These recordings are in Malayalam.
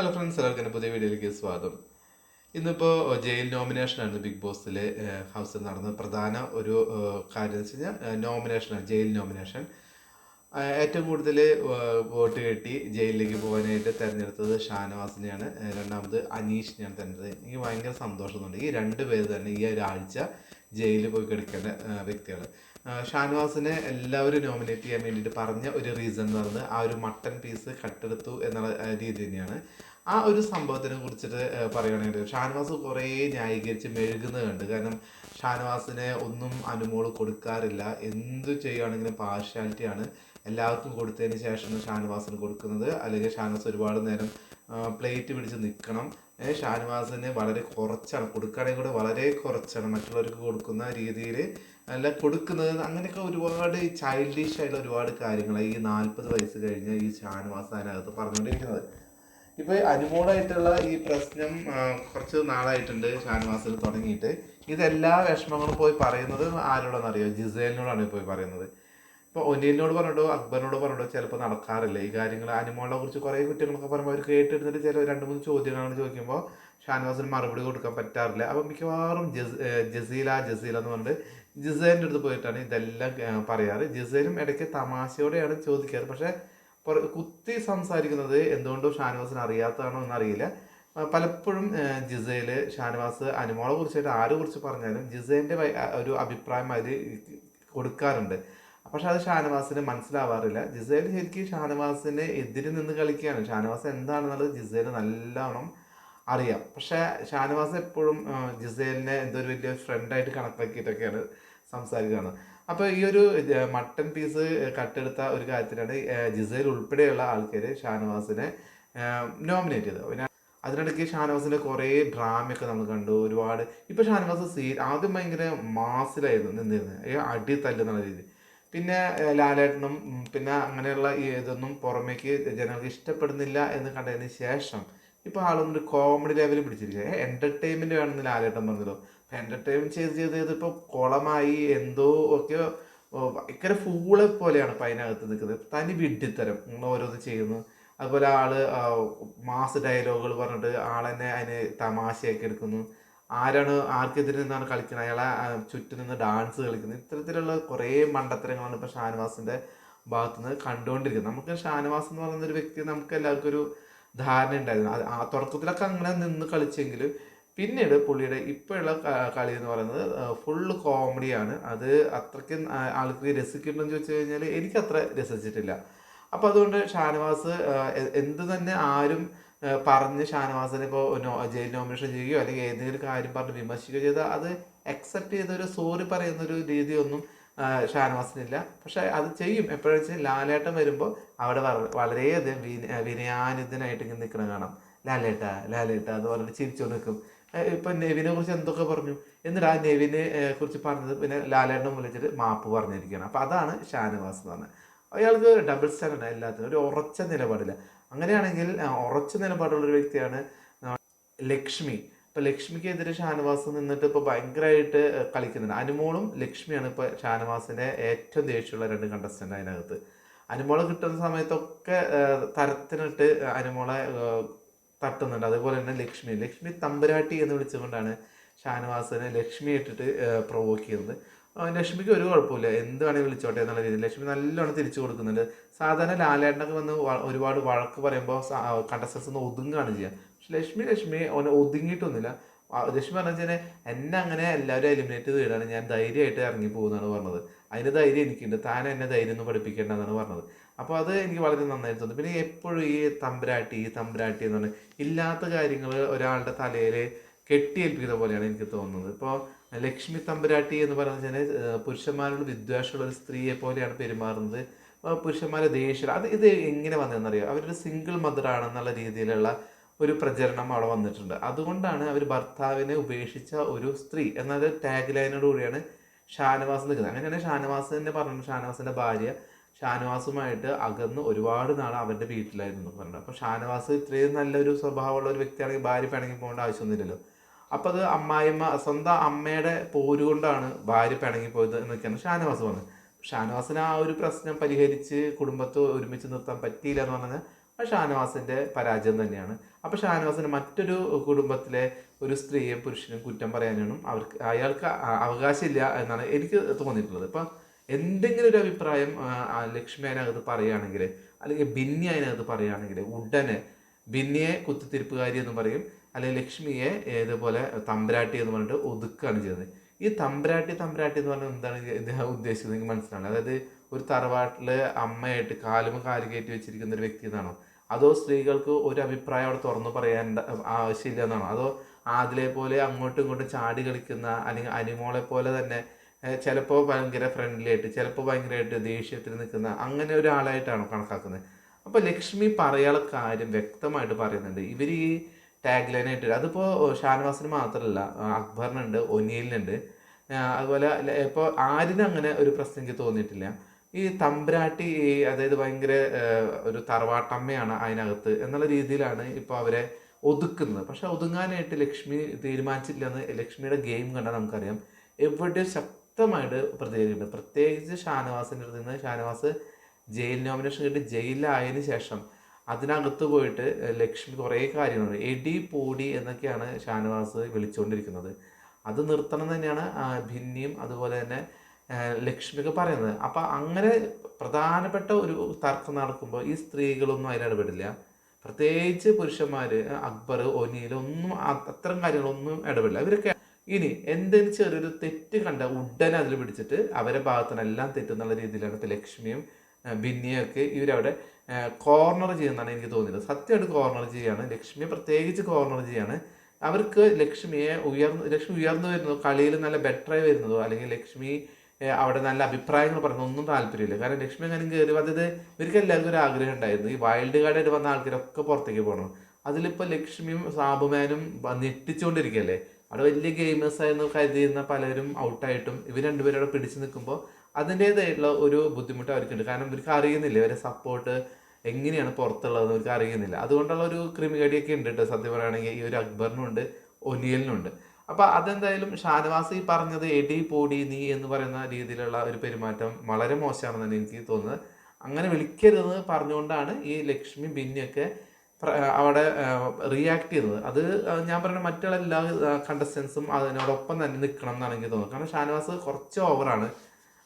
ഹലോ ഫ്രണ്ട്സ് എല്ലാവർക്കും പുതിയ വീഡിയോയിലേക്ക് സ്വാഗതം. ഇന്നിപ്പോൾ ജയിൽ നോമിനേഷനാണ് ബിഗ് ബോസിലെ ഹൗസിൽ നടന്ന പ്രധാന ഒരു കാര്യം എന്ന് വെച്ച് കഴിഞ്ഞാൽ നോമിനേഷനാണ് ജയിൽ നോമിനേഷൻ. ഏറ്റവും കൂടുതൽ വോട്ട് കെട്ടി ജയിലിലേക്ക് പോകാനായിട്ട് തിരഞ്ഞെടുത്തത് ഷാനവാസിനെയാണ്. രണ്ടാമത് അനീഷിനെയാണ് തിരഞ്ഞെടുത്തത്. എനിക്ക് ഭയങ്കര സന്തോഷമുണ്ട്. ഈ രണ്ട് പേര് തന്നെ ഈ ഒരാഴ്ച ജയിലിൽ പോയി കിടക്കേണ്ട വ്യക്തികൾ ഷാനവാസിനെ എല്ലാവരും നോമിനേറ്റ് ചെയ്യാൻ വേണ്ടിയിട്ട് പറഞ്ഞ ഒരു റീസൺ എന്ന് പറയുന്നത് ആ ഒരു മട്ടൻ പീസ് കട്ടെടുത്തു എന്നുള്ള രീതി തന്നെയാണ്. ആ ഒരു സംഭവത്തിനെ കുറിച്ചിട്ട് പറയുകയാണെങ്കിൽ ഷാനവാസ് കുറേ ന്യായീകരിച്ച് മെഴുകുന്നത് കണ്ട്. കാരണം ഷാനവാസിനെ ഒന്നും അനുമോൾ കൊടുക്കാറില്ല. എന്ത് ചെയ്യുകയാണെങ്കിലും പാർഷ്യാലിറ്റിയാണ് എല്ലാവർക്കും കൊടുത്തതിന് ശേഷം ഷാനവാസിന് കൊടുക്കുന്നത്. അല്ലെങ്കിൽ ഷാനവാസ് ഒരുപാട് നേരം പ്ലേറ്റ് പിടിച്ച് നിൽക്കണം ഷാനവാസിന് വളരെ കുറച്ചാണ്. കൊടുക്കുകയാണെങ്കിൽ കൂടെ വളരെ കുറച്ചാണ് മറ്റുള്ളവർക്ക് കൊടുക്കുന്ന രീതിയിൽ അല്ല കൊടുക്കുന്നത്. അങ്ങനെയൊക്കെ ഒരുപാട് ചൈൽഡിഷ് ആയിട്ടുള്ള ഒരുപാട് കാര്യങ്ങൾ ഈ നാൽപ്പത് വയസ്സ് കഴിഞ്ഞ ഈ ഷാനവാസ് അതിനകത്ത് പറഞ്ഞുകൊണ്ടിരിക്കുന്നത്. ഇപ്പൊ അനുമോളായിട്ടുള്ള ഈ പ്രശ്നം കുറച്ച് നാളായിട്ടുണ്ട് ഷാൻവാസിൽ തുടങ്ങിയിട്ട്. ഇതെല്ലാ വിഷമങ്ങളും പോയി പറയുന്നത് ആരോടാണെന്നറിയോ ജിസേലിനോടാണ് പോയി പറയുന്നത്. ഇപ്പൊ ഒനിയലിനോട് പറഞ്ഞിട്ടോ അക്ബറിനോട് പറഞ്ഞിട്ടോ ചിലപ്പോൾ നടക്കാറില്ല. ഈ കാര്യങ്ങൾ അനുമോളെ കുറിച്ച് കുറേ കുറ്റങ്ങളൊക്കെ പറയുമ്പോൾ അവർ കേട്ടിരുന്നിട്ട് ചില രണ്ട് മൂന്ന് ചോദ്യങ്ങളാണ് ചോദിക്കുമ്പോൾ ഷാൻവാസിന് മറുപടി കൊടുക്കാൻ പറ്റാറില്ല. അപ്പം മിക്കവാറും ജസീല ജസീല എന്ന് പറഞ്ഞിട്ട് ജിസേലിന്റെ അടുത്ത് പോയിട്ടാണ് ഇതെല്ലാം പറയാറ്. ജിസേലും ഇടയ്ക്ക് തമാശയോടെയാണ് ചോദിക്കാറ്. പക്ഷേ കുത്തി സംസാരിക്കുന്നത് എന്തുകൊണ്ടും ഷാനവാസിന് അറിയാത്തതാണോ എന്നറിയില്ല. പലപ്പോഴും ജിസയിൽ ഷാനവാസ് അനുമോളെ കുറിച്ചായിട്ട് ആരെ കുറിച്ച് പറഞ്ഞാലും ജിസേന്റെ ഒരു അഭിപ്രായം അതിൽ കൊടുക്കാറുണ്ട്. പക്ഷെ അത് ഷാനവാസിന് മനസ്സിലാവാറില്ല. ജിസേൽ ശരിക്കും ഷാനവാസിന് എതിരെ നിന്ന് കളിക്കുകയാണ്. ഷാനവാസ് എന്താണെന്നുള്ളത് ജിസേൽ നല്ലോണം അറിയാം. പക്ഷെ ഷാനവാസ് എപ്പോഴും ജിസേലിനെ എന്തോ ഒരു വലിയ ഫ്രണ്ടായിട്ട് കണക്കാക്കിയിട്ടൊക്കെയാണ് സംസാരിക്കുകയാണ് അപ്പോൾ ഈ ഒരു മട്ടൻ പീസ് കട്ടെടുത്ത ഒരു കാര്യത്തിനാണ് ജിസേൽ ഉൾപ്പെടെയുള്ള ആൾക്കാർ ഷാനവാസിനെ നോമിനേറ്റ് ചെയ്തത്. പിന്നെ അതിനിടയ്ക്ക് ഷാനവാസിന്റെ കുറേ ഡ്രാമയൊക്കെ നമ്മൾ കണ്ടു. ഒരുപാട് ഇപ്പൊ ഷാനവാസ് സീ ആദ്യം ഭയങ്കര മാസിലായിരുന്നു നിന്നിരുന്നത് അടി അടി തല്ലുന്നുള്ള രീതി പിന്നെ ലാലേട്ടനും പിന്നെ അങ്ങനെയുള്ള ഈ ഇതൊന്നും പുറമേക്ക് ജനങ്ങൾക്ക് ഇഷ്ടപ്പെടുന്നില്ല എന്ന് കണ്ടതിന് ശേഷം ഇപ്പൊ ആളൊന്നൊരു കോമഡി ലെവലിൽ പിടിച്ചിരിക്കുക എന്റർടൈൻമെന്റ് വേണമെന്ന് ലാലേട്ടൻ പറഞ്ഞല്ലോ. എന്റർടൈൻമെന്റ് ചെയ്ത് ചെയ്ത് ചെയ്ത് ഇപ്പൊ കുളമായി എന്തോ ഒക്കെ ഭയങ്കര ഫൂളെ പോലെയാണ് ഇപ്പം അതിനകത്ത് നിൽക്കുന്നത്. തനി വിഡ്ഢിത്തരം നിങ്ങൾ ഓരോന്ന് ചെയ്യുന്നു. അതുപോലെ ആൾ മാസ് ഡയലോഗുകൾ പറഞ്ഞിട്ട് ആളെന്നെ അതിന് തമാശയൊക്കെ എടുക്കുന്നു. ആരാണ് ആർക്കെതിരെ നിന്നാണ് കളിക്കുന്നത് അയാളെ ചുറ്റും നിന്ന് ഡാൻസ് കളിക്കുന്നത് ഇത്തരത്തിലുള്ള കുറേ മണ്ടത്തരങ്ങളാണ് ഇപ്പോൾ ഷാനവാസിന്റെ ഭാഗത്ത് നിന്ന് കണ്ടുകൊണ്ടിരിക്കുന്നത്. നമുക്ക് ഷാനവാസ് എന്ന് പറയുന്ന ഒരു വ്യക്തി നമുക്ക് എല്ലാവർക്കും ഒരു ധാരണ ഉണ്ടായിരുന്നു. അത് ആ തുടക്കത്തിലൊക്കെ അങ്ങനെ നിന്ന് കളിച്ചെങ്കിലും പിന്നീട് പുള്ളിയുടെ ഇപ്പോഴുള്ള കളി എന്ന് പറയുന്നത് ഫുള്ള് കോമഡിയാണ് അത് അത്രയ്ക്ക് ആൾക്ക് രസിക്കുന്നുണ്ടെന്ന് ചോദിച്ചു കഴിഞ്ഞാൽ എനിക്കത്ര രസിച്ചിട്ടില്ല. അപ്പം അതുകൊണ്ട് ഷാനവാസ് എന്ത് തന്നെ ആരും പറഞ്ഞ് ഷാനവാസിനെ ഇപ്പോൾ ജയിൽ നോമിനേഷൻ ചെയ്യുകയോ അല്ലെങ്കിൽ ഏതെങ്കിലും കാര്യം പറഞ്ഞ് വിമർശിക്കുകയോ ചെയ്താൽ അത് അക്സെപ്റ്റ് ചെയ്ത ഒരു സോറി പറയുന്ന ഒരു രീതിയൊന്നും ഷാനവാസിനില്ല. പക്ഷേ അത് ചെയ്യും. എപ്പോഴും വെച്ചാൽ ലാലേട്ടൻ വരുമ്പോൾ അവിടെ വള- വളരെയധികം വിന വിനയാനിതനായിട്ട് ഇങ്ങനെ നിൽക്കണം കാണാം. ലാലേട്ട ലാലേട്ട എന്ന് പറഞ്ഞിട്ട് ചിരിച്ചു നിൽക്കും ഇപ്പൊ നെവിനെ കുറിച്ച് എന്തൊക്കെ പറഞ്ഞു? എന്നിട്ട് ആ നെവിനെ കുറിച്ച് പറഞ്ഞത് പിന്നെ ലാലേട്ടനും വിളിച്ചിട്ട് മാപ്പ് പറഞ്ഞിരിക്കുകയാണ്. അപ്പൊ അതാണ് ഷാനവാസ് എന്ന് പറഞ്ഞത്. അയാൾക്ക് ഡബിൾ സ്റ്റാൻഡാണ് എല്ലാത്തിനും. ഒരു ഉറച്ച നിലപാടില്ല. അങ്ങനെയാണെങ്കിൽ ഉറച്ച നിലപാടുള്ള ഒരു വ്യക്തിയാണ് ലക്ഷ്മി. ഇപ്പൊ ലക്ഷ്മിക്കെതിരെ ഷാനവാസ് നിന്നിട്ട് ഇപ്പൊ ഭയങ്കരമായിട്ട് കളിക്കുന്നുണ്ട്. അനുമോളും ലക്ഷ്മിയാണ് ഇപ്പൊ ഷാനവാസിന്റെ ഏറ്റവും ദേഷ്യമുള്ള രണ്ട് കണ്ടസ്റ്റന്റ് അതിനകത്ത്. അനുമോളെ കിട്ടുന്ന സമയത്തൊക്കെ തരത്തിനിട്ട് അനുമോളെ തട്ടുന്നുണ്ട്. അതുപോലെ തന്നെ ലക്ഷ്മി. ലക്ഷ്മി തമ്പുരാട്ടി എന്ന് വിളിച്ചുകൊണ്ടാണ് ഷാനവാസിനെ ലക്ഷ്മി ഇട്ടിട്ട് പ്രൊവോക്ക് ചെയ്യുന്നത്. ലക്ഷ്മിക്ക് ഒരു കുഴപ്പമില്ല. എന്ത് വേണമെങ്കിൽ വിളിച്ചോട്ടെ എന്നുള്ള രീതിയിൽ ലക്ഷ്മി നല്ലോണം തിരിച്ചു കൊടുക്കുന്നുണ്ട്. സാധാരണ ലാലേട്ടനൊക്കെ വന്ന് ഒരുപാട് വഴക്ക് പറയുമ്പോൾ കണ്ടസ്റ്റൻസ് ഒന്ന് ഒതുങ്ങുകയാണ് ചെയ്യുക പക്ഷെ ലക്ഷ്മി ലക്ഷ്മി അവനെ ഒതുങ്ങിയിട്ടൊന്നുമില്ല. ലക്ഷ്മി പറഞ്ഞു വെച്ചാൽ എന്നെ അങ്ങനെ എല്ലാവരും എലിമിനേറ്റ് ചെയ്തിടാണ് ഞാൻ ധൈര്യമായിട്ട് ഇറങ്ങി പോകുന്നതാണ് പറഞ്ഞത്. അതിന് ധൈര്യം എനിക്കുണ്ട്. താൻ എന്നെ ധൈര്യം ഒന്നും പഠിപ്പിക്കേണ്ടതെന്നാണ് പറഞ്ഞത്. അപ്പോൾ അത് എനിക്ക് വളരെ നന്നായിട്ട് തോന്നി. പിന്നെ എപ്പോഴും ഈ തമ്പുരാട്ടി തമ്പുരാട്ടി എന്ന് പറഞ്ഞാൽ ഇല്ലാത്ത കാര്യങ്ങൾ ഒരാളുടെ തലയിൽ കെട്ടിയേൽപ്പിക്കുന്ന പോലെയാണ് എനിക്ക് തോന്നുന്നത്. ഇപ്പോൾ ലക്ഷ്മി തമ്പുരാട്ടി എന്ന് പറയുന്നത് വെച്ചാൽ പുരുഷന്മാരോട് വിദ്വേഷമുള്ള ഒരു സ്ത്രീയെ പോലെയാണ് പെരുമാറുന്നത്. പുരുഷന്മാരെ ദേഷ്യം അത് ഇത് എങ്ങനെ വന്നതെന്നറിയോ അവരൊരു സിംഗിൾ മദർ ആണെന്നുള്ള രീതിയിലുള്ള ഒരു പ്രചരണം അവിടെ വന്നിട്ടുണ്ട്. അതുകൊണ്ടാണ് അവർ ഭർത്താവിനെ ഉപേക്ഷിച്ച ഒരു സ്ത്രീ. എന്നത് ടാഗ് ലൈനോട് കൂടിയാണ് ഷാനവാസ് നിൽക്കുന്നത്. അങ്ങനെയാണ് ഷാനവാസ് തന്നെ പറഞ്ഞു ഷാനവാസിന്റെ ഭാര്യ ഷാനവാസുമായിട്ട് അകന്ന് ഒരുപാട് നാൾ അവരുടെ വീട്ടിലായിരുന്നു എന്ന് പറഞ്ഞത്. അപ്പോൾ ഷാനവാസ് ഇത്രയും നല്ലൊരു സ്വഭാവമുള്ള ഒരു വ്യക്തിയാണെങ്കിൽ ഭാര്യ പിണങ്ങി പോകേണ്ട ആവശ്യമൊന്നുമില്ലല്ലോ. അപ്പോൾ അത് അമ്മായിമ്മ സ്വന്തം അമ്മയുടെ പോരുകൊണ്ടാണ് ഭാര്യ പിണങ്ങി പോയത് എന്നൊക്കെയാണ് ഷാനവാസ് പറഞ്ഞത്. ഷാനവാസിന് ആ ഒരു പ്രശ്നം പരിഹരിച്ച് കുടുംബത്തെ ഒരുമിച്ച് നിർത്താൻ പറ്റിയില്ല എന്ന് പറഞ്ഞാൽ അത് ഷാനവാസിന്റെ പരാജയം തന്നെയാണ്. അപ്പോൾ ഷാനവാസിന് മറ്റൊരു കുടുംബത്തിലെ ഒരു സ്ത്രീയെ പുരുഷനും കുറ്റം പറയാനും അവർക്ക് അയാൾക്ക് അവകാശമില്ല എന്നാണ് എനിക്ക് തോന്നിയിട്ടുള്ളത്. ഇപ്പം എന്തെങ്കിലും ഒരു അഭിപ്രായം ലക്ഷ്മി അതിനകത്ത് പറയുകയാണെങ്കിൽ അല്ലെങ്കിൽ ബിന്നി അതിനകത്ത് പറയുകയാണെങ്കിൽ ഉടനെ ബിന്നിയെ കുത്തിത്തിരിപ്പുകാരി എന്ന് പറയും അല്ലെങ്കിൽ ലക്ഷ്മിയെ ഇതുപോലെ തമ്പരാട്ടി എന്ന് പറഞ്ഞിട്ട് ഒതുക്കുകയാണ് ചെയ്യുന്നത്. ഈ തമ്പരാട്ടി തമ്പരാട്ടി എന്ന് പറഞ്ഞാൽ എന്താണ് ഇദ്ദേഹം ഉദ്ദേശിച്ചത് എനിക്ക് മനസ്സിലാണ് അതായത് ഒരു തറവാട്ടിൽ അമ്മയായിട്ട് കാലും കാൽ കയറ്റി വെച്ചിരിക്കുന്ന ഒരു വ്യക്തി എന്നാണോ? അതോ സ്ത്രീകൾക്ക് ഒരു അഭിപ്രായം അവിടെ തുറന്നു പറയാൻ ആവശ്യമില്ല എന്നാണോ? അതോ ആദിലെ പോലെ അങ്ങോട്ടും ഇങ്ങോട്ടും ചാടി കളിക്കുന്ന അല്ലെങ്കിൽ അനിമോളെ പോലെ തന്നെ ചിലപ്പോൾ ഭയങ്കര ഫ്രണ്ട്ലി ആയിട്ട് ചിലപ്പോൾ ഭയങ്കരമായിട്ട് ദേഷ്യത്തിൽ നിൽക്കുന്ന അങ്ങനെ ഒരാളായിട്ടാണ് കണക്കാക്കുന്നത്. അപ്പോൾ ലക്ഷ്മി പറയാനുള്ള കാര്യം വ്യക്തമായിട്ട് പറയുന്നുണ്ട്. ഇവർ ഈ ടാഗ് ലൈനായിട്ട് അതിപ്പോൾ ഷാനവാസിന് മാത്രമല്ല അക്ബറിനുണ്ട് ഒനിയലിനുണ്ട്. അതുപോലെ ഇപ്പോൾ ആരിനും അങ്ങനെ ഒരു പ്രശ്നം എനിക്ക് തോന്നിയിട്ടില്ല. ഈ തമ്പ്രാട്ടി അതായത് ഭയങ്കര ഒരു തറവാട്ടമ്മയാണ് അതിനകത്ത് എന്നുള്ള രീതിയിലാണ് ഇപ്പോൾ അവരെ ഒതുക്കുന്നത്. പക്ഷെ ഒതുങ്ങാനായിട്ട് ലക്ഷ്മി തീരുമാനിച്ചില്ലെന്ന് ലക്ഷ്മിയുടെ ഗെയിം കണ്ടാൽ നമുക്കറിയാം. എവിടെ ശക്തമായിട്ട് പ്രതികരിക്കുന്നുണ്ട്. പ്രത്യേകിച്ച് ഷാനവാസിന്റെ അടുത്ത് നിന്ന് ഷാനവാസ് ജയിൽ നോമിനേഷൻ കിട്ടി ജയിലിലായതിന് ശേഷം അതിനകത്ത് പോയിട്ട് ലക്ഷ്മി കുറേ കാര്യങ്ങളുണ്ട്. എടി പൂടി എന്നൊക്കെയാണ് ഷാനവാസ് വിളിച്ചുകൊണ്ടിരിക്കുന്നത്. അത് നിർത്തണം തന്നെയാണ് ഭിന്നിയും അതുപോലെ തന്നെ ലക്ഷ്മിയൊക്കെ പറയുന്നത്. അപ്പം അങ്ങനെ പ്രധാനപ്പെട്ട ഒരു തർക്കം നടക്കുമ്പോൾ ഈ സ്ത്രീകളൊന്നും അതിലിടപെടില്ല പ്രത്യേകിച്ച് പുരുഷന്മാർ അക്ബർ ഒനീൽ ഒന്നും അത്തരം കാര്യങ്ങളൊന്നും ഇടപെടില്ല. ഇവരൊക്കെ ഇനി എന്തെങ്കിലും ചെറിയൊരു തെറ്റ് കണ്ട ഉടനെ അതിൽ പിടിച്ചിട്ട് അവരെ ഭാഗത്തുനിന്നെല്ലാം തെറ്റെന്നുള്ള രീതിയിലാണ് ഇപ്പോൾ ലക്ഷ്മിയും ബിന്നിയൊക്കെ ഇവരവിടെ കോർണർ ചെയ്യുന്നതാണ് എനിക്ക് തോന്നിയത്. സത്യമായിട്ട് കോർണർ ചെയ്യാണ്. ലക്ഷ്മിയെ പ്രത്യേകിച്ച് കോർണർ ചെയ്യാണ്. അവർക്ക് ലക്ഷ്മിയെ ഉയർന്ന് ലക്ഷ്മി ഉയർന്നു വരുന്നതോ കളിയിൽ നല്ല ബെറ്ററായി വരുന്നതോ അല്ലെങ്കിൽ ലക്ഷ്മി അവിടെ നല്ല അഭിപ്രായങ്ങൾ പറയുന്നത് ഒന്നും താല്പര്യമില്ല. കാരണം ലക്ഷ്മി അങ്ങനെ കയറി അതായത് ഇവർക്ക് എല്ലാവർക്കും ഒരു ആഗ്രഹം ഉണ്ടായിരുന്നു. ഈ വൈൽഡ് കാർഡായിട്ട് വന്ന ആൾക്കാരൊക്കെ പുറത്തേക്ക് പോകണം. അതിലിപ്പോൾ ലക്ഷ്മിയും സാബുമാനും ഞെട്ടിച്ചുകൊണ്ടിരിക്കുകയല്ലേ? അവിടെ വലിയ ഗെയിമേഴ്സ് ആയിരുന്നു കരുതിയിരുന്ന പലരും ഔട്ടായിട്ടും ഇവർ രണ്ടുപേരും അവിടെ പിടിച്ചു നിൽക്കുമ്പോൾ അതിന്റേതായിട്ടുള്ള ഒരു ബുദ്ധിമുട്ട് അവർക്കുണ്ട്. കാരണം ഇവർക്ക് അറിയുന്നില്ല ഇവരെ സപ്പോർട്ട് എങ്ങനെയാണ് പുറത്തുള്ളതെന്ന് ഇവർക്ക് അറിയുന്നില്ല. അതുകൊണ്ടുള്ള ഒരു ക്രിമികടിയൊക്കെ ഉണ്ട് കേട്ടോ സത്യം പറയുകയാണെങ്കിൽ. ഈ ഒരു അക്ബറിനുണ്ട് ഒനിയലിനുണ്ട് അപ്പോൾ അതെന്തായാലും ഷാനവാസ് ഈ പറഞ്ഞത് എടി പോടി നീ എന്ന് പറയുന്ന രീതിയിലുള്ള ഒരു പെരുമാറ്റം വളരെ മോശമാണെന്നാണ് എനിക്ക് തോന്നുന്നത്. അങ്ങനെ വിളിക്കരുതെന്ന് പറഞ്ഞുകൊണ്ടാണ് ഈ ലക്ഷ്മി ബിന്നിയൊക്കെ അവിടെ റിയാക്ട് ചെയ്തത് അത് ഞാൻ പറയുന്ന മറ്റുള്ള എല്ലാ കണ്ടസ്റ്റൻസും അതിനോടൊപ്പം തന്നെ നിൽക്കണം എന്നാണ് എനിക്ക് തോന്നുന്നത് കാരണം ഷാനവാസ് കുറച്ച് ഓവറാണ്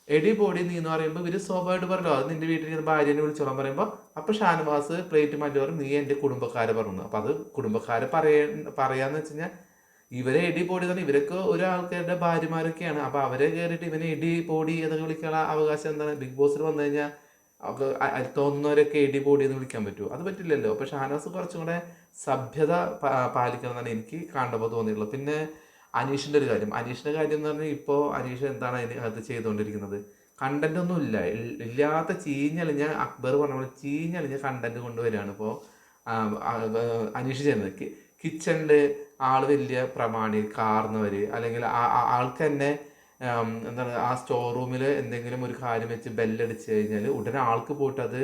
എടി ബോഡി നീ എന്ന് പറയുമ്പോൾ ഇവർ സ്വാഭാവികമായിട്ട് പറഞ്ഞല്ലോ അത് നിന്റെ വീട്ടിൽ നിന്ന് ഭാര്യനെ വിളിച്ചോളാൻ പറയുമ്പോൾ അപ്പോൾ ഷാനവാസ് പ്ലേറ്റ് മാറ്റി നീ എന്റെ കുടുംബക്കാരെ പറഞ്ഞു. അപ്പോൾ അത് കുടുംബക്കാരെ പറയാ പറയാന്ന് വെച്ച് കഴിഞ്ഞാൽ ഇവരെ എടി പൊടി തന്നെ ഇവരൊക്കെ ഒരു ആൾക്കാരുടെ ഭാര്യമാരൊക്കെയാണ്. അപ്പോൾ അവരെ കയറിയിട്ട് ഇവനെ എടി പൊടി എന്നൊക്കെ വിളിക്കാനുള്ള അവകാശം എന്താണ്? ബിഗ് ബോസിൽ വന്നു കഴിഞ്ഞാൽ അവർക്ക് അ- അ- തോന്നുന്നവരൊക്കെ എടി പൊടി എന്ന് വിളിക്കാൻ പറ്റുമോ? അത് പറ്റില്ലല്ലോ. അപ്പൊ ഷാനവാസ് കുറച്ചും കൂടെ സഭ്യത പാലിക്കണം എന്നാണ് എനിക്ക് കാണുമ്പോൾ തോന്നിയിട്ടുള്ളത്. പിന്നെ അനീഷിന്റെ ഒരു കാര്യം. അനീഷിന്റെ കാര്യം എന്ന് പറഞ്ഞാൽ ഇപ്പോൾ അനീഷ് എന്താണ് അതിന് അത് ചെയ്തുകൊണ്ടിരിക്കുന്നത്? കണ്ടന്റ് ഒന്നും ഇല്ല. ഇല്ലാത്ത ചീഞ്ഞളിഞ്ഞ അക്ബർ പറഞ്ഞ പോലെ ചീഞ്ഞളിഞ്ഞ കണ്ടന്റ് കൊണ്ടുവരികയാണ് ഇപ്പോൾ അനീഷ് ചെയ്യുന്നത്. കിച്ചണിൽ ആൾ വലിയ പ്രമാണി കാർന്നവര് അല്ലെങ്കിൽ ആൾക്ക് തന്നെ എന്താണ് ആ സ്റ്റോർ റൂമിൽ എന്തെങ്കിലും ഒരു കാര്യം വെച്ച് ബെല്ലടിച്ച് കഴിഞ്ഞാൽ ഉടനെ ആൾക്ക് പോയിട്ട് അത്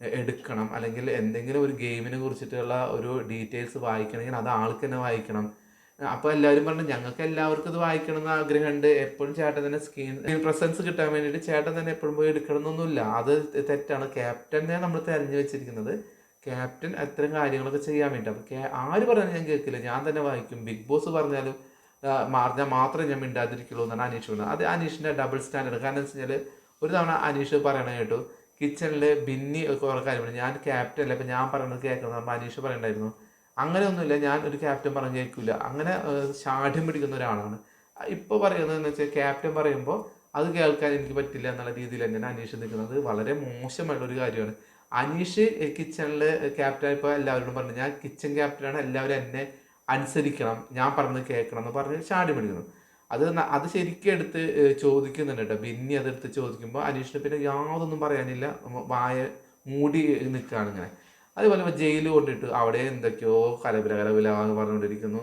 എടുക്കണം. അല്ലെങ്കിൽ എന്തെങ്കിലും ഒരു ഗെയിമിനെ കുറിച്ചിട്ടുള്ള ഒരു ഡീറ്റെയിൽസ് വായിക്കണമെങ്കിൽ അത് ആൾക്ക് തന്നെ വായിക്കണം. അപ്പോൾ എല്ലാവരും പറഞ്ഞു ഞങ്ങൾക്ക് എല്ലാവർക്കും ഇത് വായിക്കണം എന്ന് ആഗ്രഹമുണ്ട്. എപ്പോഴും ചേട്ടൻ തന്നെ സ്ക്രീൻ പ്രസൻസ് കിട്ടാൻ വേണ്ടിയിട്ട് ചേട്ടൻ തന്നെ എപ്പോഴും പോയി എടുക്കണമെന്നൊന്നുമില്ല. അത് തെറ്റാണ്. ക്യാപ്റ്റനെ നമ്മൾ തിരഞ്ഞു വെച്ചിരിക്കുന്നത്. ക്യാപ്റ്റൻ അത്തരം കാര്യങ്ങളൊക്കെ ചെയ്യാൻ വേണ്ടി അപ്പോൾ ആര് പറഞ്ഞാലും ഞാൻ കേൾക്കില്ല. ഞാൻ തന്നെ വായിക്കും. ബിഗ് ബോസ് പറഞ്ഞാലും ആ, പറഞ്ഞാൽ മാത്രമേ ഞാൻ മിണ്ടാതിരിക്കുള്ളൂ എന്നാണ് അനീഷ് പറഞ്ഞത്. അത് അനീഷിന്റെ ഡബിൾ സ്റ്റാൻഡേർഡ് കാരണം എന്ന് കഴിഞ്ഞാൽ ഒരു തവണ അനീഷ് പറയണ കേട്ടു കിച്ചണിൽ ബിന്നി കുറേ പറഞ്ഞു ഞാൻ ക്യാപ്റ്റൻ അല്ല? അപ്പം ഞാൻ പറയുന്നത് കേൾക്കുന്നത് അപ്പോൾ അനീഷ് പറയണ്ടായിരുന്നു. അങ്ങനെയൊന്നുമില്ല. ഞാൻ ഒരു ക്യാപ്റ്റൻ പറഞ്ഞ് കേൾക്കില്ല അങ്ങനെ ശാഠ്യം പിടിക്കുന്ന ഒരാളാണ്. ഇപ്പോൾ പറയുന്നത് എന്ന് വെച്ചാൽ ക്യാപ്റ്റൻ പറയുമ്പോൾ അത് കേൾക്കാൻ എനിക്ക് പറ്റില്ല എന്നുള്ള രീതിയിൽ തന്നെയാണ് അനീഷ് നിൽക്കുന്നത്. വളരെ മോശമായിട്ടുള്ള ഒരു കാര്യമാണ്. അനീഷ് കിച്ചണിൽ ക്യാപ്റ്റൻ ഇപ്പോൾ എല്ലാവരോടും പറഞ്ഞു ഞാൻ കിച്ചൺ ക്യാപ്റ്റനാണ് എല്ലാവരും എന്നെ അനുസരിക്കണം ഞാൻ പറഞ്ഞത് കേൾക്കണം എന്ന് പറഞ്ഞ് ചാടി പിടിക്കുന്നു അത് അത് ശരിക്കും എടുത്ത് ചോദിക്കുന്നുണ്ട് കേട്ടോ. ബിന്നി അതെടുത്ത് ചോദിക്കുമ്പോൾ അനീഷിന് പിന്നെ യാതൊന്നും പറയാനില്ല. വായ മൂടി നിൽക്കുകയാണ് ഇങ്ങനെ. അതുപോലെ ജയിലിൽ കൊണ്ടിട്ട് അവിടെ എന്തൊക്കെയോ കലപില കലപില എന്ന് പറഞ്ഞുകൊണ്ടിരിക്കുന്നു.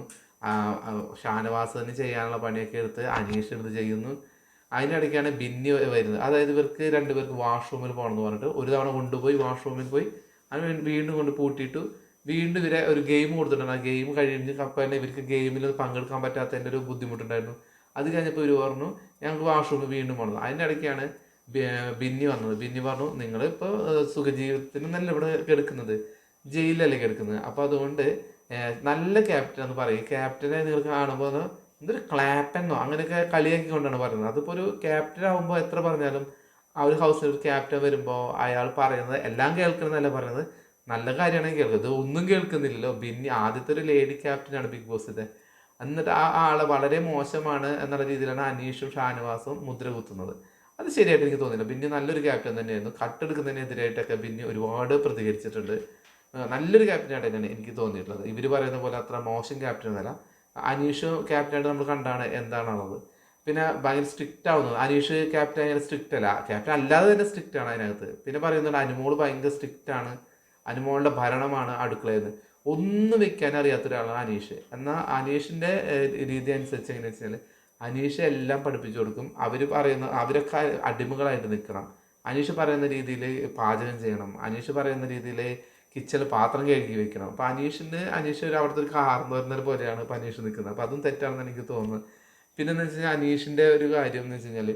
ഷാനവാസ് തന്നെ ചെയ്യാനുള്ള പണിയൊക്കെ എടുത്ത് അനീഷ് എടുത്ത് ചെയ്യുന്നു. അതിനിടയ്ക്കാണ് ബിന്നി വരുന്നത്. അതായത് ഇവർക്ക് രണ്ടുപേർക്ക് വാഷ്റൂമിൽ പോകണമെന്ന് പറഞ്ഞിട്ട് ഒരു തവണ കൊണ്ടുപോയി വാഷ്റൂമിൽ പോയി. അത് വീണ്ടും കൊണ്ട് പൂട്ടിയിട്ടു വീണ്ടും ഇവരെ ഒരു ഗെയിം കൊടുത്തിട്ടുണ്ട്. ആ ഗെയിം കഴിഞ്ഞ് അപ്പം തന്നെ ഇവർക്ക് ഗെയിമിൽ പങ്കെടുക്കാൻ പറ്റാത്തതിന്റെ ഒരു ബുദ്ധിമുട്ടുണ്ടായിരുന്നു. അത് കഴിഞ്ഞപ്പോൾ ഇവർ പറഞ്ഞു ഞങ്ങൾക്ക് വാഷ്റൂമിൽ വീണ്ടും പോകണം അതിന്റെ ഇടയ്ക്കാണ് ബിന്നി വന്നത്. ബിന്നി പറഞ്ഞു നിങ്ങൾ ഇപ്പോൾ നല്ല ഇവിടെ കിടക്കുന്നത്. ജയിലിലല്ലേ കിടക്കുന്നത്. അപ്പോൾ അതുകൊണ്ട് നല്ല ക്യാപ്റ്റൻ എന്ന് പറയും. ക്യാപ്റ്റനെ നിങ്ങൾ കാണുമ്പോൾ എന്തൊരു ക്ലാപ്പെന്നോ അങ്ങനെയൊക്കെ കളിയാക്കിക്കൊണ്ടാണ് പറയുന്നത്. അതിപ്പോൾ ഒരു ക്യാപ്റ്റൻ ആകുമ്പോൾ എത്ര പറഞ്ഞാലും ആ ഒരു ഹൗസിൽ ഒരു ക്യാപ്റ്റൻ വരുമ്പോൾ അയാൾ പറയുന്നത് എല്ലാം കേൾക്കണമെന്നല്ല പറയുന്നത്. നല്ല കാര്യമാണ് കേൾക്കുന്നത്. ഒന്നും കേൾക്കുന്നില്ലല്ലോ. പിന്നെ ആദ്യത്തെ ഒരു ലേഡി ക്യാപ്റ്റനാണ് ബിഗ് ബോസിന്റെ എന്നിട്ട് ആ ആളെ വളരെ മോശമാണ് എന്നുള്ള രീതിയിലാണ് അനീഷും ഷാനവാസും മുദ്ര കുത്തുന്നത്. അത് ശരിയായിട്ട് എനിക്ക് തോന്നില്ല പിന്നെ നല്ലൊരു ക്യാപ്റ്റൻ തന്നെയായിരുന്നു. കട്ടെടുക്കുന്നതിനെതിരായിട്ടൊക്കെ പിന്നെ ഒരുപാട് പ്രതികരിച്ചിട്ടുണ്ട്. നല്ലൊരു ക്യാപ്റ്റനായിട്ട് തന്നെയാണ് എനിക്ക് തോന്നിയിട്ടുള്ളത്. ഇവർ പറയുന്ന പോലെ അത്ര മോശം ക്യാപ്റ്റൻ എന്നല്ല അനീഷ് ക്യാപ്റ്റനായിട്ട് നമ്മൾ കണ്ടാണ് എന്താണുള്ളത്. പിന്നെ ഭയങ്കര സ്ട്രിക്റ്റ് ആവുന്നത്. അനീഷ് ക്യാപ്റ്റൻ അങ്ങനെ സ്ട്രിക്റ്റ് അല്ല. ക്യാപ്റ്റൻ അല്ലാതെ തന്നെ സ്ട്രിക്റ്റ് ആണ് അതിനകത്ത്. പിന്നെ പറയുന്നുണ്ട് അനുമോൾ ഭയങ്കര സ്ട്രിക്റ്റ് ആണ്. അനുമോളുടെ ഭരണമാണ് അടുക്കളയെന്ന് ഒന്നും വെക്കാൻ അറിയാത്ത ഒരാളാണ് അനീഷ്. എന്നാൽ അനീഷിന്റെ രീതി അനുസരിച്ച് എങ്ങനെയാ വെച്ചാൽ അനീഷ് എല്ലാം പഠിപ്പിച്ചു കൊടുക്കും. അവർ പറയുന്ന അവരൊക്കെ അടിമകളായിട്ട് നിൽക്കണം അനീഷ് പറയുന്ന രീതിയിൽ പാചകം ചെയ്യണം. അനീഷ് പറയുന്ന രീതിയിൽ കിച്ചണിൽ പാത്രം കഴുകി വെക്കണം. അപ്പോൾ അനീഷിന് അനീഷ് ഒരു അവിടുത്തെ ഒരു കാർന്ന് വരുന്നത് പോലെയാണ് ഇപ്പോൾ അനീഷ് നിൽക്കുന്നത് അപ്പോൾ അതും തെറ്റാണെന്ന് എനിക്ക് തോന്നുന്നത്. പിന്നെ എന്ന് വെച്ച് കഴിഞ്ഞാൽ അനീഷിന്റെ ഒരു കാര്യം എന്ന് വെച്ച് കഴിഞ്ഞാൽ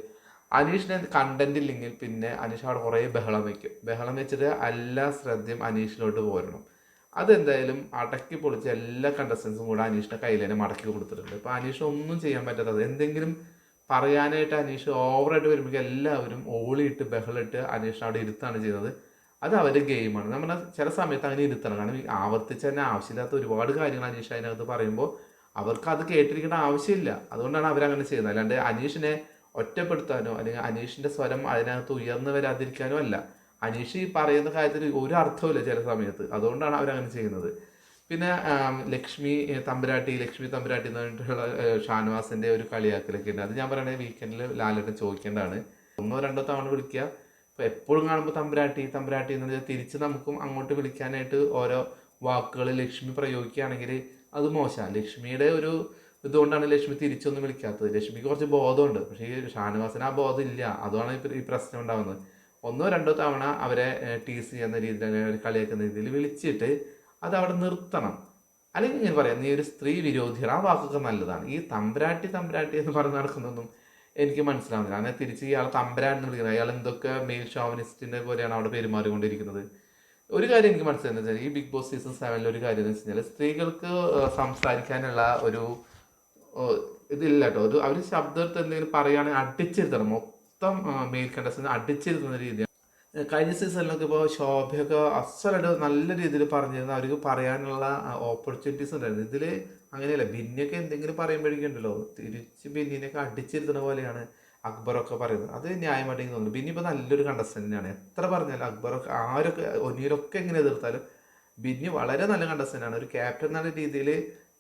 അനീഷിന് കണ്ടന്റ് ഇല്ലെങ്കിൽ പിന്നെ അനീഷ് അവിടെ കുറേ ബഹളം വെക്കും. ബഹളം വെച്ചിട്ട് എല്ലാ ശ്രദ്ധയും അനീഷിലോട്ട് പോരണം. അതെന്തായാലും അടക്കി പൊളിച്ച് എല്ലാ കണ്ടസ്റ്റൻസും കൂടെ അനീഷിന്റെ കയ്യിൽ തന്നെ മടക്കി കൊടുത്തിട്ടുണ്ട്. ഇപ്പോൾ അനീഷ് ഒന്നും ചെയ്യാൻ പറ്റാത്തത് എന്തെങ്കിലും പറയാനായിട്ട് അനീഷ് ഓവറായിട്ട് വരുമ്പോൾ എല്ലാവരും ഓളിയിട്ട് ബഹളിട്ട് അനീഷ് അവിടെ ഇരുത്താണ് ചെയ്യുന്നത്. അത് അവരുടെ ഗെയിമാണ് നമ്മൾ ചില സമയത്ത് അങ്ങനെ ഇരുത്തണം. കാരണം ആവർത്തിച്ച് തന്നെ ആവശ്യമില്ലാത്ത ഒരുപാട് കാര്യങ്ങൾ അനീഷ് അതിനകത്ത് പറയുമ്പോൾ അവർക്ക് അത് കേട്ടിരിക്കേണ്ട ആവശ്യമില്ല. അതുകൊണ്ടാണ് അവരങ്ങനെ ചെയ്യുന്നത്. അല്ലാണ്ട് അനീഷിനെ ഒറ്റപ്പെടുത്താനോ അല്ലെങ്കിൽ അനീഷിന്റെ സ്വരം അതിനകത്ത് ഉയർന്നു വരാതിരിക്കാനോ അല്ല. അനീഷ് ഈ പറയുന്ന കാര്യത്തിൽ ഒരു അർത്ഥമില്ല ചില സമയത്ത്. അതുകൊണ്ടാണ് അവരങ്ങനെ ചെയ്യുന്നത്. പിന്നെ ലക്ഷ്മി തമ്പുരാട്ടി ലക്ഷ്മി തമ്പുരാട്ടി എന്ന് പറഞ്ഞിട്ടുള്ള ഏ, ഷാനവാസിന്റെ ഒരു കളിയാക്കലൊക്കെ ഉണ്ട്. അത് ഞാൻ പറയണേ വീക്കെൻഡിൽ ലാലേട്ടൻ ചോദിക്കേണ്ടതാണ്. ഒന്നോ രണ്ടോ തവണ വിളിക്കുക. ഇപ്പോൾ എപ്പോഴും കാണുമ്പോൾ തമ്പുരാട്ടി തമ്പുരാട്ടി എന്ന് പറഞ്ഞാൽ തിരിച്ച് നമുക്കും അങ്ങോട്ട് വിളിക്കാനായിട്ട് ഓരോ വാക്കുകൾ ലക്ഷ്മി പ്രയോഗിക്കുകയാണെങ്കിൽ അത് മോശമാണ്. ലക്ഷ്മിയുടെ ഒരു ഇതുകൊണ്ടാണ് ലക്ഷ്മി തിരിച്ചൊന്നും വിളിക്കാത്തത്. ലക്ഷ്മിക്ക് കുറച്ച് ബോധമുണ്ട്. പക്ഷേ ഈ ഷാനവാസിന് ആ ബോധം ഇല്ല അതുമാണ് ഈ പ്രശ്നം ഉണ്ടാകുന്നത് ഒന്നോ രണ്ടോ തവണ അവരെ ടി സി എന്ന രീതിയിൽ കളിയാക്കുന്ന രീതിയിൽ വിളിച്ചിട്ട് അത് അവിടെ നിർത്തണം. അല്ലെങ്കിൽ ഞാൻ പറയാം നീ ഒരു സ്ത്രീ വിരോധിയാണ്. ആ വാക്കൊക്കെ നല്ലതാണ്. ഈ തമ്പരാട്ടി തമ്പരാട്ടി എന്ന് പറഞ്ഞ് നടക്കുന്നൊന്നും എനിക്ക് മനസ്സിലാവുന്നില്ല. അങ്ങനെ തിരിച്ച് ഇയാൾ തമ്പരാൻ എന്ന് വിളിക്കുന്നത് അയാൾ എന്തൊക്കെ മെയിൽ ഷോവനിസ്റ്റിന്റെ പോലെയാണ് അവിടെ പെരുമാറിക്കൊണ്ടിരിക്കുന്നത്. ഒരു കാര്യം എനിക്ക് മനസ്സിലായെന്ന് വെച്ചാൽ ഈ ബിഗ് ബോസ് സീസൺ സെവനിൽ ഒരു കാര്യം എന്ന് വെച്ച് കഴിഞ്ഞാൽ സ്ത്രീകൾക്ക് സംസാരിക്കാനുള്ള ഒരു ഇതില്ല കേട്ടോ ഒരു അവർ ശബ്ദത്തിൽ എന്തെങ്കിലും പറയുകയാണെങ്കിൽ അടിച്ചിരുത്തണം. മൊത്തം മെയിൽ കണ്ടസ്റ്റന്റ് അടിച്ചിരുത്തുന്ന രീതിയാണ് കഴിഞ്ഞ സീസണിലൊക്കെ ഇപ്പോൾ ശോഭയൊക്കെ അസലായിട്ട് നല്ല രീതിയിൽ പറഞ്ഞിരുന്നു. അവർക്ക് പറയാനുള്ള ഓപ്പർച്യൂണിറ്റീസ് ഉണ്ടായിരുന്നു. ഇതിൽ അങ്ങനെയല്ല ബിന്നിയൊക്കെ എന്തെങ്കിലും പറയുമ്പോഴേക്കുണ്ടല്ലോ തിരിച്ച് ബിന്നിനെയൊക്കെ അടിച്ചിരുത്തുന്ന പോലെയാണ് അക്ബറൊക്കെ പറയുന്നത്. അത് ന്യായമായിട്ട് എനിക്ക് തോന്നുന്നു. ബിന്നി ഇപ്പോൾ നല്ലൊരു കണ്ടസ്റ്റന്റ് തന്നെയാണ്. എത്ര പറഞ്ഞാലും അക്ബറൊക്കെ ആരൊക്കെ ഒന്നീരൊക്കെ എങ്ങനെ എതിർത്താലും ബിന്നി വളരെ നല്ല കണ്ടസ്റ്റന്റ് ആണ്. ഒരു ക്യാപ്റ്റൻ എന്നുള്ള രീതിയിൽ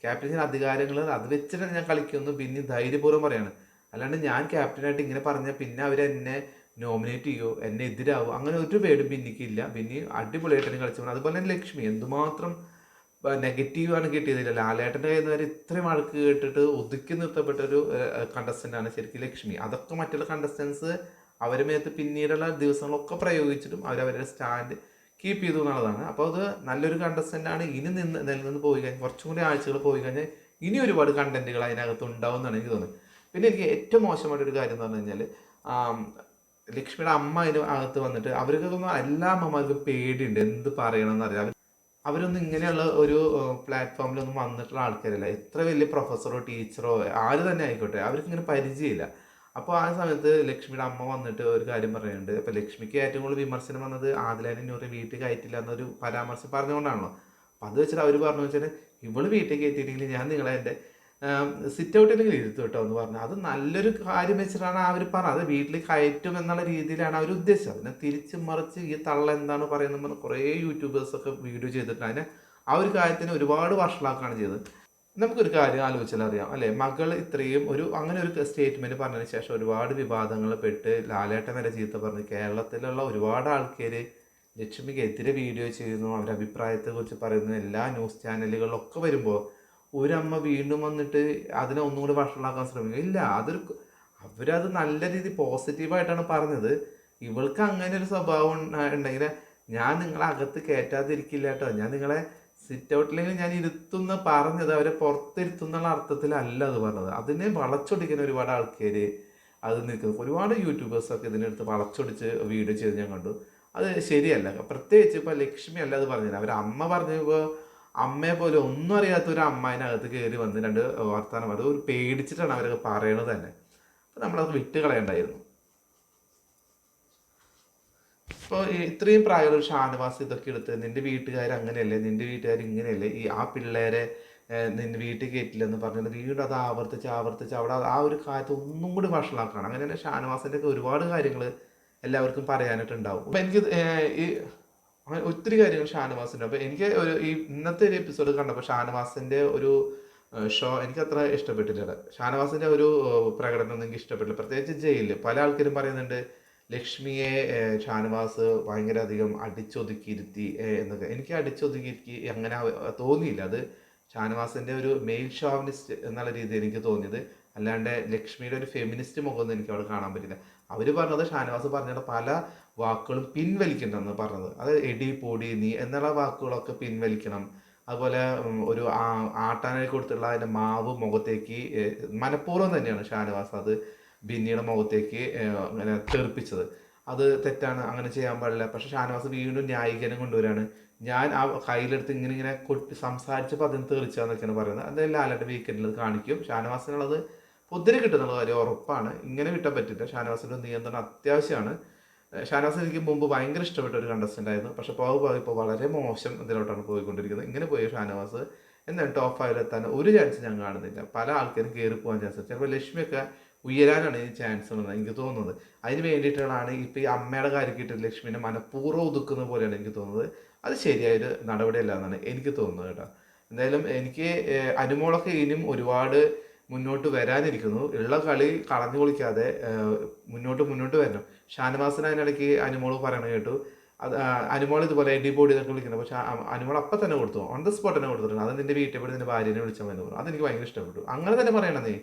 ക്യാപ്റ്റൻസിന് അധികാരങ്ങൾ അത് വെച്ചിട്ട് ഞാൻ കളിക്കുന്നു പിന്നെ ധൈര്യപൂർവം പറയാണ്. അല്ലാണ്ട് ഞാൻ ക്യാപ്റ്റനായിട്ട് ഇങ്ങനെ പറഞ്ഞാൽ പിന്നെ അവർ എന്നെ നോമിനേറ്റ് ചെയ്യോ എന്നെ എതിരാവോ അങ്ങനെ ഒരു പേടും ബിന്നിക്ക് ഇല്ല ബിന്നി കളിച്ചു പോകണം അതുപോലെ തന്നെ ലക്ഷ്മി എന്തുമാത്രം നെഗറ്റീവാണ് കിട്ടിയതില്ല ലാലേട്ടന്റെ കയ്യിൽ നിന്ന് വരെ ഇത്രയും ആൾക്ക് കേട്ടിട്ട് ഒതുക്കി നിർത്തപ്പെട്ട ഒരു ആണ് ശരിക്കും ലക്ഷ്മി. അതൊക്കെ മറ്റുള്ള കണ്ടസ്റ്റൻസ് അവരുടെ മേത്ത് പിന്നീടുള്ള ദിവസങ്ങളൊക്കെ പ്രയോഗിച്ചിട്ടും അവരവരുടെ സ്റ്റാൻഡ് കീപ്പ് ചെയ്തു എന്നുള്ളതാണ്. അപ്പോൾ അത് നല്ലൊരു കണ്ടസ്റ്റന്റ് ആണ്. ഇനി നിന്ന് നിലനിന്ന് പോയി കഴിഞ്ഞാൽ കുറച്ചും കൂടി ആഴ്ചകൾ പോയി കഴിഞ്ഞാൽ ഇനി ഒരുപാട് കണ്ടന്റുകൾ അതിനകത്ത് ഉണ്ടാവും എന്നാണ് എനിക്ക് തോന്നുന്നത്. പിന്നെ എനിക്ക് ഏറ്റവും മോശമായിട്ടൊരു കാര്യം എന്ന് പറഞ്ഞു കഴിഞ്ഞാൽ ലക്ഷ്മിയുടെ അമ്മ അതിന് അകത്ത് വന്നിട്ട് അവർക്കൊന്നും എല്ലാ അമ്മമാർക്കും പേടിയുണ്ട്. എന്ത് പറയണമെന്ന് അറിയാം അവരൊന്നും ഇങ്ങനെയുള്ള ഒരു പ്ലാറ്റ്ഫോമിലൊന്നും വന്നിട്ടുള്ള ആൾക്കാരല്ല. എത്ര വലിയ പ്രൊഫസറോ ടീച്ചറോ ആര് തന്നെ ആയിക്കോട്ടെ. അവർക്ക് ഇങ്ങനെ പരിചയമില്ല. അപ്പോൾ ആ സമയത്ത് ലക്ഷ്മിയുടെ അമ്മ വന്നിട്ട് ഒരു കാര്യം പറയുന്നുണ്ട്. അപ്പോൾ ലക്ഷ്മിക്ക് ഏറ്റവും കൂടുതൽ വിമർശനം വന്നത് ആദിലാനെ നൂറ് വീട്ടിൽ കയറ്റില്ല എന്നൊരു പരാമർശം പറഞ്ഞുകൊണ്ടാണല്ലോ. അപ്പോൾ അത് വെച്ചിട്ട് അവർ പറഞ്ഞു വെച്ചാൽ ഇവൾ വീട്ടിൽ കയറ്റിയിട്ടെങ്കിൽ ഞാൻ നിങ്ങളെ എന്റെ സിറ്റ് ഔട്ടിലെങ്കിലും ഇരുത്തു കേട്ടോ എന്ന് പറഞ്ഞു. അത് നല്ലൊരു കാര്യം വെച്ചിട്ടാണ് അവർ പറഞ്ഞത്. അത് വീട്ടിൽ കയറ്റും എന്നുള്ള രീതിയിലാണ് അവർ ഉദ്ദേശിച്ചത്. അതിനെ തിരിച്ച് മറിച്ച് ഈ തള്ള എന്താണ് പറയുന്നത് കുറേ യൂട്യൂബേഴ്സൊക്കെ വീഡിയോ ചെയ്തിട്ടുണ്ട് അതിനെ ആ ഒരു കാര്യത്തിന് ഒരുപാട് വഷളാക്കുകയാണ് ചെയ്തത്. നമുക്കൊരു കാര്യം ആലോചിച്ചാൽ അറിയാം അല്ലെ? മകൾ ഇത്രയും ഒരു അങ്ങനെ ഒരു സ്റ്റേറ്റ്മെന്റ് പറഞ്ഞതിന് ശേഷം ഒരുപാട് വിവാദങ്ങൾ പെട്ട് ലാലേട്ടൻ വരെ ചീത്ത പറഞ്ഞ് കേരളത്തിലുള്ള ഒരുപാട് ആൾക്കാർ ലക്ഷ്മിക്ക് എതിരെ വീഡിയോ ചെയ്യുന്നു അവരുടെ അഭിപ്രായത്തെ കുറിച്ച് പറയുന്നു എല്ലാ ന്യൂസ് ചാനലുകളിലൊക്കെ വരുമ്പോൾ ഒരമ്മ വീണ്ടും വന്നിട്ട് അതിനെ ഒന്നും കൂടി വഷളാക്കാൻ ശ്രമിക്കും. ഇല്ല അതൊരു അവരത് നല്ല രീതി പോസിറ്റീവായിട്ടാണ് പറഞ്ഞത്. ഇവൾക്ക് അങ്ങനെ ഒരു സ്വഭാവം ഉണ്ടെങ്കിൽ ഞാൻ നിങ്ങളെ അകത്ത് കയറ്റാതിരിക്കില്ല കേട്ടോ. ഞാൻ നിങ്ങളെ സിറ്റ് ഔട്ടിലേക്ക് ഞാൻ ഇരുത്തുന്ന പറഞ്ഞത് അവരെ പുറത്തിരുത്തുന്നുള്ള അർത്ഥത്തിലല്ല അത് പറഞ്ഞത്. അതിനെ വളച്ചൊടിക്കുന്ന ഒരുപാട് ആൾക്കാർ അത് നിൽക്കുന്നു. ഒരുപാട് യൂട്യൂബേഴ്സൊക്കെ ഇതിനെടുത്ത് വളച്ചൊടിച്ച് വീഡിയോ ചെയ്ത് ഞാൻ കണ്ടു. അത് ശരിയല്ല. പ്രത്യേകിച്ച് ഇപ്പോൾ ലക്ഷ്മി അല്ല അത് പറഞ്ഞില്ല അവർ അമ്മ പറഞ്ഞപ്പോൾ അമ്മയെ പോലെ ഒന്നും അറിയാത്ത ഒരു അമ്മേനകത്ത് കയറി വന്ന് രണ്ട് വർത്തമാനം അത് ഒരു പേടിച്ചിട്ടാണ് അവരൊക്കെ പറയണത് തന്നെ. അപ്പം നമ്മളത് വിട്ട് കളയണ്ടായിരുന്നു ഇപ്പോൾ ഇത്രയും പ്രായമുള്ള ഒരു ഷാനവാസ് ഇതൊക്കെ എടുത്ത് നിന്റെ വീട്ടുകാർ അങ്ങനെയല്ലേ നിന്റെ വീട്ടുകാർ ഇങ്ങനെയല്ലേ ഈ ആ പിള്ളേരെ നിന്റെ വീട്ടിൽ കയറ്റില്ലെന്ന് പറഞ്ഞത് വീണ്ടും അത് ആവർത്തിച്ച് ആവർത്തിച്ച് അവിടെ ആ ഒരു കാര്യത്തെ ഒന്നും കൂടി വഷളാക്കണം. അങ്ങനെ തന്നെ ഷാനവാസിന്റെ ഒക്കെ ഒരുപാട് കാര്യങ്ങൾ എല്ലാവർക്കും പറയാനായിട്ടുണ്ടാവും. അപ്പം എനിക്ക് ഈ അങ്ങനെ ഒത്തിരി കാര്യങ്ങൾ ഷാനവാസിന്റെ അപ്പോൾ എനിക്ക് ഒരു ഈ ഇന്നത്തെ ഒരു എപ്പിസോഡ് കണ്ടപ്പോൾ ഷാനവാസിന്റെ ഒരു ഷോ എനിക്ക് അത്ര ഇഷ്ടപ്പെട്ടില്ല ഷാനവാസിന്റെ ഒരു പ്രകടനം എനിക്ക് ഇഷ്ടപ്പെട്ടില്ല. പ്രത്യേകിച്ച് ജയിലിൽ പല ആൾക്കാരും പറയുന്നുണ്ട് ലക്ഷ്മിയെ ഷാനവാസ് ഭയങ്കര അധികം അടിച്ചൊതുക്കിയിരുത്തി എന്നൊക്കെ. എനിക്ക് അടിച്ചൊതുക്കി അങ്ങനെ തോന്നിയില്ല. അത് ഷാനവാസിന്റെ ഒരു മെയിൽ ഷോവിനിസ്റ്റ് എന്നുള്ള രീതിയിൽ എനിക്ക് തോന്നിയത്. അല്ലാണ്ട് ലക്ഷ്മിയുടെ ഒരു ഫെമിനിസ്റ്റ് മുഖമൊന്നും എനിക്ക് അവിടെ കാണാൻ പറ്റില്ല. അവർ പറഞ്ഞത് ഷാനവാസ് പറഞ്ഞ പല വാക്കുകളും പിൻവലിക്കണമെന്ന് പറഞ്ഞത്. അത് എടി പൊടി നീ എന്നുള്ള വാക്കുകളൊക്കെ പിൻവലിക്കണം. അതുപോലെ ഒരു ആട്ടാനായി കൊടുത്തുള്ള അതിന്റെ മാവ് മുഖത്തേക്ക് മനഃപൂർവം തന്നെയാണ് ഷാനവാസ് അത് ബിന്നിയുടെ മുഖത്തേക്ക് അങ്ങനെ തെറിപ്പിച്ചത്. അത് തെറ്റാണ് അങ്ങനെ ചെയ്യാൻ പാടില്ല. പക്ഷെ ഷാനവാസ് വീണ്ടും ന്യായീകരണം കൊണ്ടുവരാണ്. ഞാൻ ആ കയ്യിലെടുത്ത് ഇങ്ങനെ ഇങ്ങനെ കൊട്ടി സംസാരിച്ചപ്പോൾ അതിന് തെറിച്ചാന്നൊക്കെയാണ് പറയുന്നത്. അത് ലാലയുടെ വീക്കെൻഡിൽ കാണിക്കും. ഷാനവാസിനുള്ളത് പൊതിരെ കിട്ടുന്നുള്ള കാര്യം ഉറപ്പാണ്. ഇങ്ങനെ വിട്ടാൻ പറ്റില്ല. ഷാനവാസിന്റെ നിയന്ത്രണം അത്യാവശ്യമാണ്. ഷാനവാസ് എനിക്ക് മുമ്പ് ഭയങ്കര ഇഷ്ടപ്പെട്ട ഒരു കണ്ടസ്റ്റന്റ് ആയിരുന്നു. പക്ഷെ പോകെ പോകെ ഇപ്പോൾ വളരെ മോശം ഇതിലോട്ടാണ് പോയിക്കൊണ്ടിരിക്കുന്നത്. ഇങ്ങനെ പോയി ഷാനവാസ് എന്താണ് ടോപ്പ് ഫൈവിലെത്താൻ ഒരു ചാൻസ് ഞാൻ കാണുന്നില്ല. പല ആൾക്കാരും കയറി പോകാൻ ചാൻസ് ചിലപ്പോൾ ലക്ഷ്മിയൊക്കെ ഉയരാനാണ് ഈ ചാൻസ് ഉള്ളത്. എനിക്ക് തോന്നുന്നത്. അതിന് വേണ്ടിയിട്ടാണ് ഇപ്പോൾ ഈ അമ്മയുടെ കാര്യമായിട്ട് ലക്ഷ്മിനെ മനഃപൂർവം ഒതുക്കുന്ന പോലെയാണ് എനിക്ക് തോന്നുന്നത്. അത് ശരിയായൊരു നടപടിയല്ല എന്നാണ് എനിക്ക് തോന്നുന്നത് കേട്ടോ. എന്തായാലും എനിക്ക് അനുമോളൊക്കെ ഇനിയും ഒരുപാട് മുന്നോട്ട് വരാനിരിക്കുന്നു. ഉള്ള കളി കളഞ്ഞു കുളിക്കാതെ മുന്നോട്ട് മുന്നോട്ട് വരണം. ഷാനവാസന അതിനിടയ്ക്ക് അനുമോൾ പറയണ കേട്ടു. അത് അനുമോൾ ഇതുപോലെ എഡി ബോഡി എന്നൊക്കെ വിളിക്കുന്നത് പക്ഷെ അനുമോൾ അപ്പം തന്നെ കൊടുത്തു. ഓൺ ദ സ്പോട്ട് തന്നെ കൊടുത്തിട്ടുണ്ട്. അത് നിന്റെ വീട്ടിൽ പോയി നിന്റെ ഭാര്യനെ വിളിച്ചാൽ മതി പറഞ്ഞു. അതെനിക്ക് ഭയങ്കര ഇഷ്ടപ്പെട്ടു. അങ്ങനെ തന്നെ പറയണം നീ.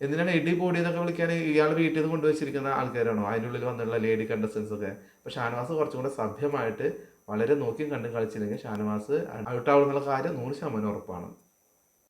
എന്തിനാണ് എഡി ബോഡി എന്നൊക്കെ വിളിക്കാൻ ഇയാൾ വീട്ടിൽ നിന്ന് കൊണ്ടുവച്ചിരിക്കുന്ന ആൾക്കാരാണോ? അതിനുള്ളിൽ വന്നുള്ള ലേഡി കണ്ടസ്റ്റൻസ് ഒക്കെ. അപ്പോൾ ഷാനവാസ് കുറച്ചും കൂടെ സഭ്യമായിട്ട് വളരെ നോക്കിയും കണ്ടും കളിച്ചില്ലെങ്കിൽ ഷാനവാസ് ഔട്ടാവുന്നുള്ള കാര്യം നൂറ് ശതമാനം ഉറപ്പാണ്.